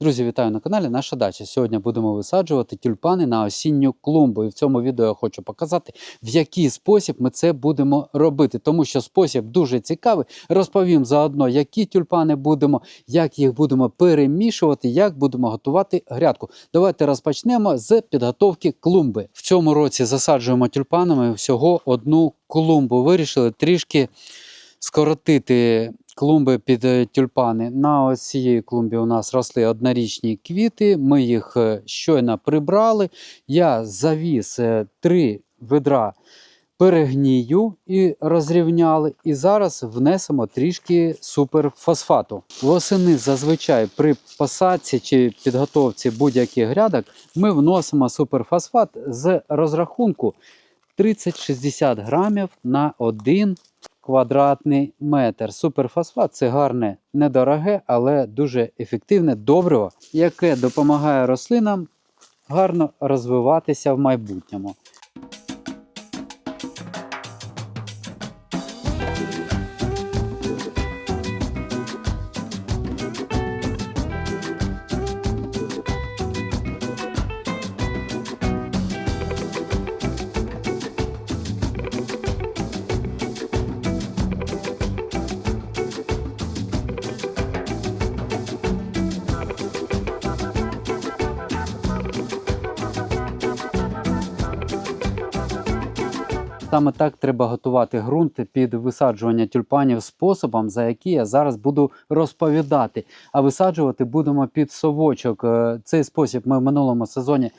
Друзі, вітаю на каналі Наша дача. Сьогодні будемо висаджувати тюльпани на осінню клумбу. І в цьому відео я хочу показати, в який спосіб ми це будемо робити. Тому що спосіб дуже цікавий. Розповім заодно, які тюльпани будемо, як їх будемо перемішувати, як будемо готувати грядку. Давайте розпочнемо з підготовки клумби. В цьому році засаджуємо тюльпанами всього одну клумбу. Вирішили трішки скоротити клумби під е, тюльпани. На ось цій клумбі у нас росли однорічні квіти. Ми їх е, щойно прибрали. Я завіз е, три ведра перегнію і розрівняли. І зараз внесемо трішки суперфосфату. Восени зазвичай при посадці чи підготовці будь-яких грядок ми вносимо суперфосфат з розрахунку 30-60 грамів на 1 квадратний метр. Суперфосфат це гарне, недороге, але дуже ефективне добриво, яке допомагає рослинам гарно розвиватися в майбутньому. Саме так треба готувати ґрунт під висаджування тюльпанів способом, за який я зараз буду розповідати. А висаджувати будемо під совочок. Е, Цей спосіб ми в минулому сезоні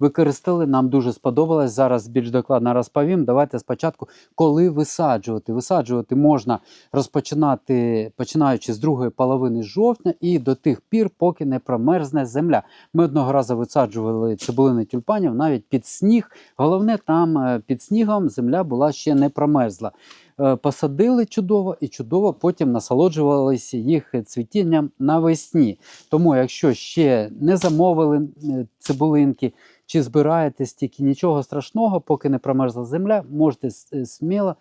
використали. Нам дуже сподобалось. Зараз більш докладно розповім. Давайте спочатку, коли висаджувати. Висаджувати можна розпочинати починаючи з другої половини жовтня і до тих пір, поки не промерзне земля. Ми одного разу висаджували цибулини тюльпанів навіть під сніг. Головне, там е, під снігом земля була ще не промерзла. Е, Посадили чудово і чудово потім насолоджувалися їх цвітінням навесні. Тому, якщо ще не замовили е, цибулинки чи збираєтесь тільки нічого страшного, поки не промерзла земля, можете е, сміло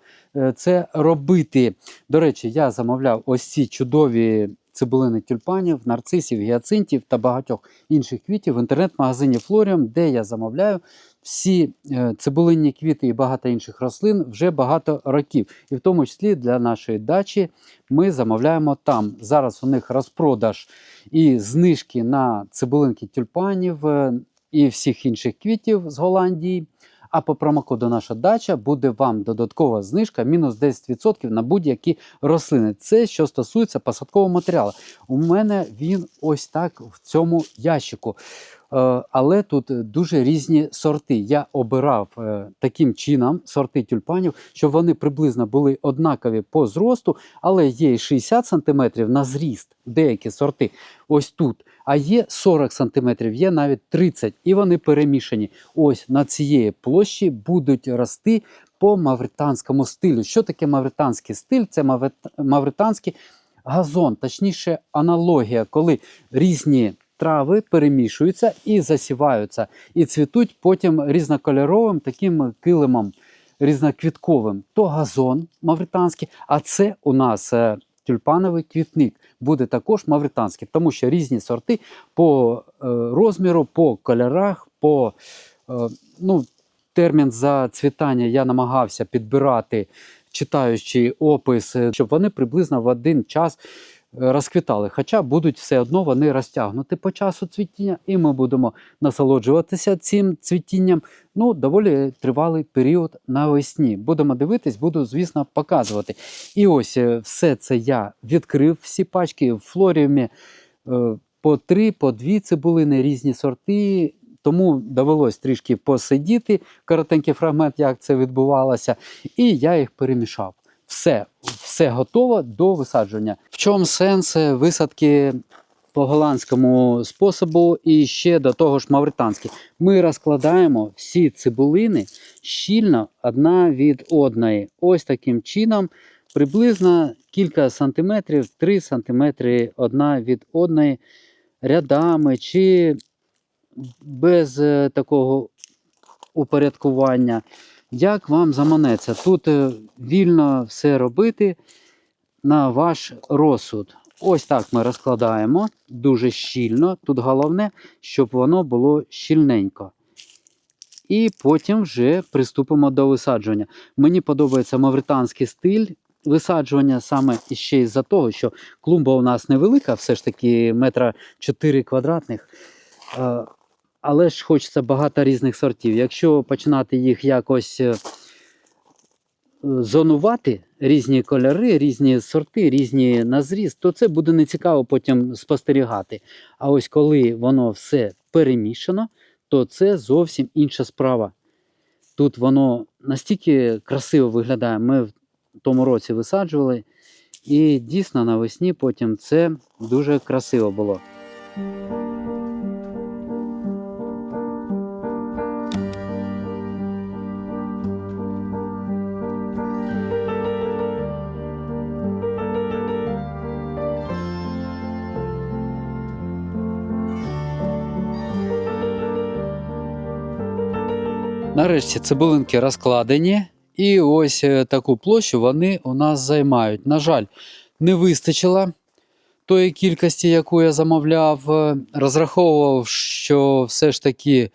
це робити. До речі, я замовляв ось ці чудові цибулини тюльпанів, нарцисів, гіацинтів та багатьох інших квітів в інтернет-магазині Флоріум, де я замовляю всі е, цибулинні квіти і багато інших рослин вже багато років. І в тому числі для нашої дачі ми замовляємо там. Зараз у них розпродаж і знижки на цибулинки тюльпанів е, і всіх інших квітів з Голландії. А по промокоду наша дача буде вам додаткова знижка мінус 10% на будь-які рослини. Це що стосується посадкового матеріалу. У мене він ось так в цьому ящику. Е, Але тут дуже різні сорти. Я обирав е, таким чином сорти тюльпанів, щоб вони приблизно були однакові по зросту, але є і 60 см на зріст, деякі сорти ось тут. А є 40 см, є навіть 30 і вони перемішані. Ось на цієї площі будуть рости по мавританському стилю. Що таке мавританський стиль? Це мавританський газон, точніше, аналогія, коли різні трави перемішуються і засіваються, і цвітуть потім різнокольоровим таким килимом різноквітковим. То газон мавританський, а це у нас е, тюльпановий квітник. Буде також мавританський, тому що різні сорти по е, розміру, по кольорах, по е, ну, термін зацвітання я намагався підбирати, читаючи опис, е, щоб вони приблизно в один час розквітали. Хоча будуть все одно вони розтягнуті по часу цвітіння, і ми будемо насолоджуватися цим цвітінням. Ну, доволі тривалий період навесні. Будемо дивитись, буду, звісно, показувати. І ось е, все це я відкрив всі пачки в флоріумі. е, По три, по дві цибулини, різні сорти. Тому довелось трішки посидіти, коротенький фрагмент, як це відбувалося, і я їх перемішав. Все, все готово до висадження. В чому сенс е, висадки по голландському способу і ще до того ж мавританський? Ми розкладаємо всі цибулини щільно одна від одної. Ось таким чином, приблизно кілька сантиметрів, 3 сантиметри одна від одної рядами чи без е, такого упорядкування. Як вам заманеться? Тут е, вільно все робити на ваш розсуд. Ось так ми розкладаємо дуже щільно. Тут головне, щоб воно було щільненько. І потім вже приступимо до висаджування. Мені подобається мавританський стиль висаджування саме іще із-за того, що клумба у нас невелика, все ж таки метра 4 квадратних. Але ж хочеться багато різних сортів. Якщо починати їх якось е, зонувати, різні кольори, різні сорти, різні на то це буде нецікаво потім спостерігати. А ось коли воно все перемішано, то це зовсім інша справа. Тут воно настільки красиво виглядає. Ми в тому році висаджували, і дійсно навесні потім це дуже красиво було. Нарешті цибулинки розкладені, і ось е, таку площу вони у нас займають. На жаль, не вистачило тої кількості, яку я замовляв. Е, Розраховував, що все ж таки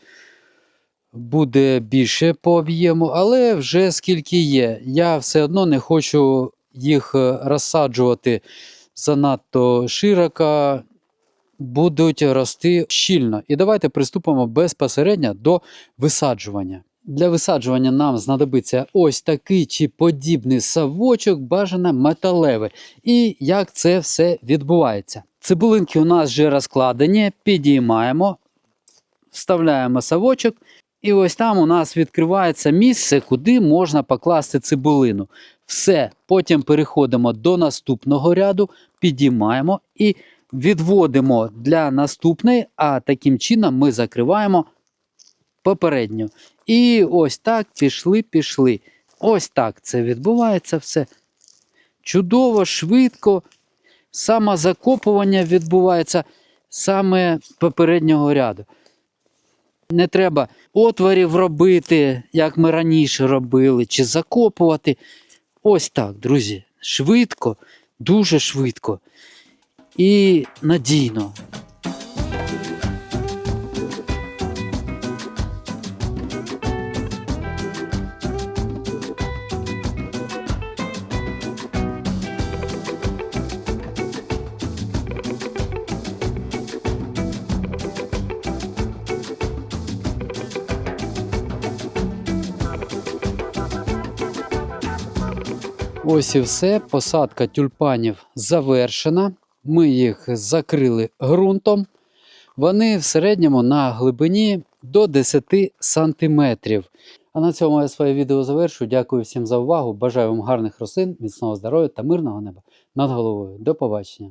буде більше по об'єму, але вже скільки є. Я все одно не хочу їх е, розсаджувати занадто широко. Будуть рости щільно. І давайте приступимо безпосередньо до висаджування. Для висаджування нам знадобиться ось такий чи подібний савочок, бажано металевий. І як це все відбувається. Цибулинки у нас вже розкладені, підіймаємо, вставляємо савочок, і ось там у нас відкривається місце, куди можна покласти цибулину. Все, потім переходимо до наступного ряду, підіймаємо і відводимо для наступної, а таким чином ми закриваємо попередню. І ось так пішли, пішли. Ось так це відбувається все. Чудово, швидко. Самозакопування відбувається саме попереднього ряду. Не треба отворів робити, як ми раніше робили, чи закопувати. Ось так, друзі. Швидко, дуже швидко і надійно. Ось і все. Посадка тюльпанів завершена. Ми їх закрили ґрунтом. Вони в середньому на глибині до 10 сантиметрів. А на цьому я своє відео завершую. Дякую всім за увагу. Бажаю вам гарних рослин, міцного здоров'я та мирного неба над головою. До побачення!